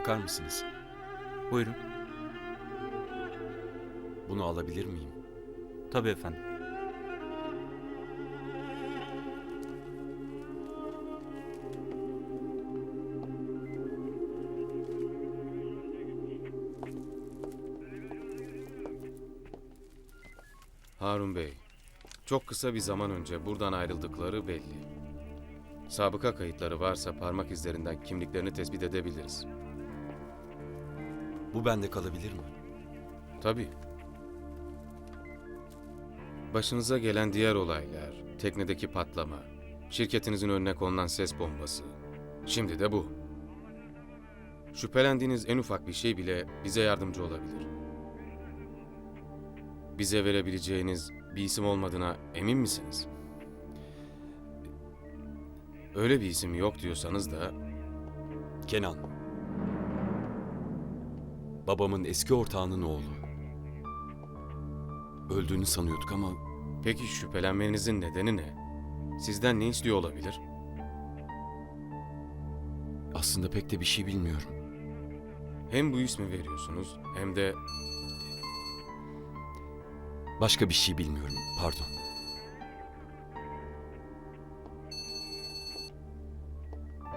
bakar mısınız? Buyurun. Bunu alabilir miyim? Tabii efendim. Harun Bey, çok kısa bir zaman önce buradan ayrıldıkları belli. Sabıka kayıtları varsa parmak izlerinden kimliklerini tespit edebiliriz. Bu bende kalabilir mi? Tabii. Başınıza gelen diğer olaylar, teknedeki patlama, şirketinizin önüne konulan ses bombası, şimdi de bu. Şüphelendiğiniz en ufak bir şey bile bize yardımcı olabilir. Bize verebileceğiniz bir isim olmadığına emin misiniz? Öyle bir isim yok diyorsanız da Kenan. Babamın eski ortağının oğlu. Öldüğünü sanıyorduk ama peki şüphelenmenizin nedeni ne? Sizden ne istiyor olabilir? aslında pek de bir şey bilmiyorum. Hem bu ismi veriyorsunuz hem de Başka bir şey bilmiyorum. Pardon.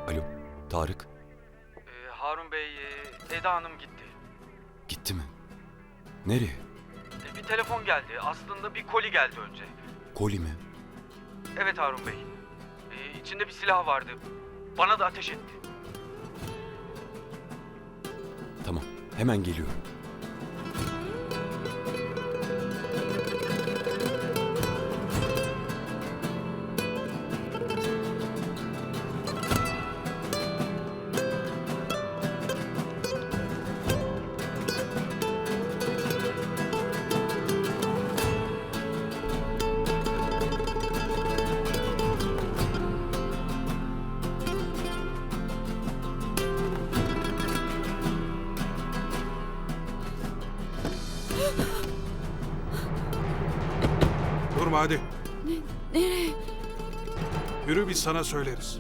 Alo, Tarık. Ee, Harun Bey, e, Eda Hanım gitti. Gitti mi? Nereye? E, bir telefon geldi. Aslında bir koli geldi önce. Koli mi? Evet Harun Bey. E, içinde bir silah vardı. Bana da ateş etti. Tamam, hemen geliyorum. Hadi. Nereye? Yürü biz sana söyleriz.